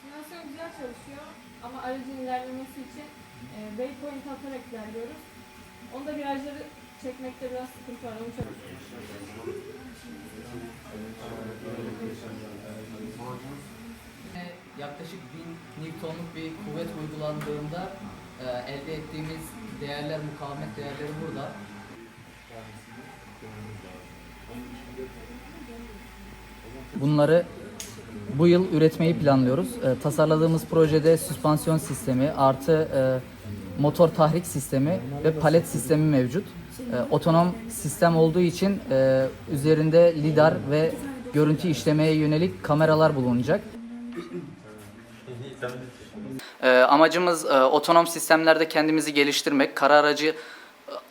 Simülasyon güzel çalışıyor ama aracın ilerlemesi için e, waypoint atarak ilerliyoruz. Onda virajları çekmekte biraz sıkıntı var. Ee, yaklaşık 1000 Newton'luk bir kuvvet uygulandığında e, elde ettiğimiz değerler, mukavemet değerleri burada. Bunları bu yıl üretmeyi planlıyoruz. E, tasarladığımız projede süspansiyon sistemi artı e, motor tahrik sistemi ve palet sistemi mevcut. E, otonom sistem olduğu için e, üzerinde lidar ve görüntü işlemeye yönelik kameralar bulunacak. E, amacımız e, otonom sistemlerde kendimizi geliştirmek, kara aracı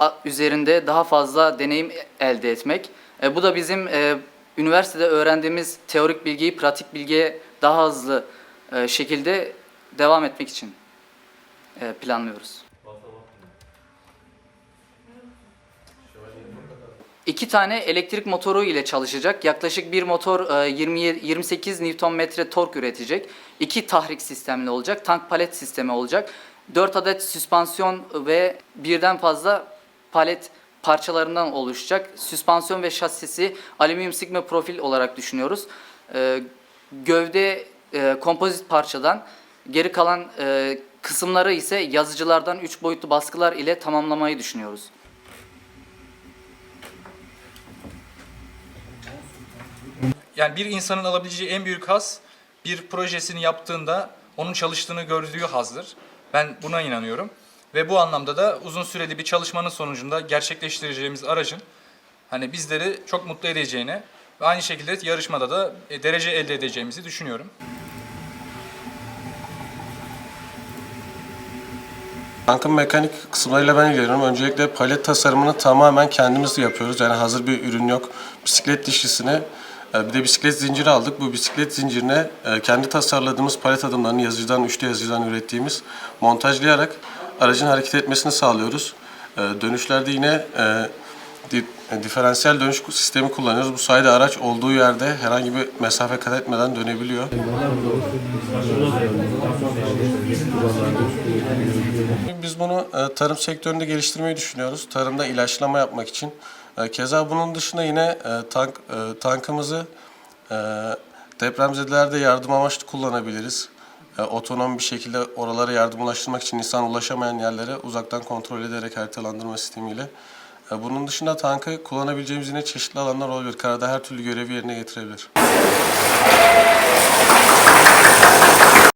e, üzerinde daha fazla deneyim elde etmek. E, bu da bizim e, üniversitede öğrendiğimiz teorik bilgiyi pratik bilgiye daha hızlı e, şekilde devam etmek için e, planlıyoruz. İki tane elektrik motoru ile çalışacak. Yaklaşık bir motor e, 27 28 Nm tork üretecek. İki tahrik sistemli olacak. Tank palet sistemi olacak. 4 adet süspansiyon ve birden fazla palet parçalarından oluşacak. Süspansiyon ve şasisi alüminyum sigma profil olarak düşünüyoruz. E, Gövde e, kompozit parçadan, geri kalan e, kısımları ise yazıcılardan 3 boyutlu baskılar ile tamamlamayı düşünüyoruz. Yani bir insanın alabileceği en büyük haz bir projesini yaptığında onun çalıştığını gördüğü hazdır. Ben buna inanıyorum. Ve bu anlamda da uzun süreli bir çalışmanın sonucunda gerçekleştireceğimiz aracın hani bizleri çok mutlu edeceğine ve aynı şekilde yarışmada da e, derece elde edeceğimizi düşünüyorum. Tankın mekanik kısımlarıyla ben ilgileniyorum. Öncelikle palet tasarımını tamamen kendimiz yapıyoruz. Yani hazır bir ürün yok. Bisiklet dişlisine e, bir de bisiklet zinciri aldık. Bu bisiklet zincirine e, kendi tasarladığımız palet adımlarını yazıcıdan, 3D yazıcıdan ürettiğimiz montajlayarak aracın hareket etmesini sağlıyoruz. E, Dönüşlerde yine e, e, diferansiyel dönüş sistemi kullanıyoruz. Bu sayede araç olduğu yerde herhangi bir mesafe kat etmeden dönebiliyor. Biz bunu e, tarım sektöründe geliştirmeyi düşünüyoruz. Tarımda ilaçlama yapmak için. Keza bunun dışında yine tank tankımızı depremzedelerde yardım amaçlı kullanabiliriz. E, otonom bir şekilde oralara yardım ulaştırmak için insan ulaşamayan yerlere uzaktan kontrol ederek haritalandırma sistemiyle. E, bunun dışında tankı kullanabileceğimiz yine çeşitli alanlar olabilir. Karada her türlü görevi yerine getirebilir.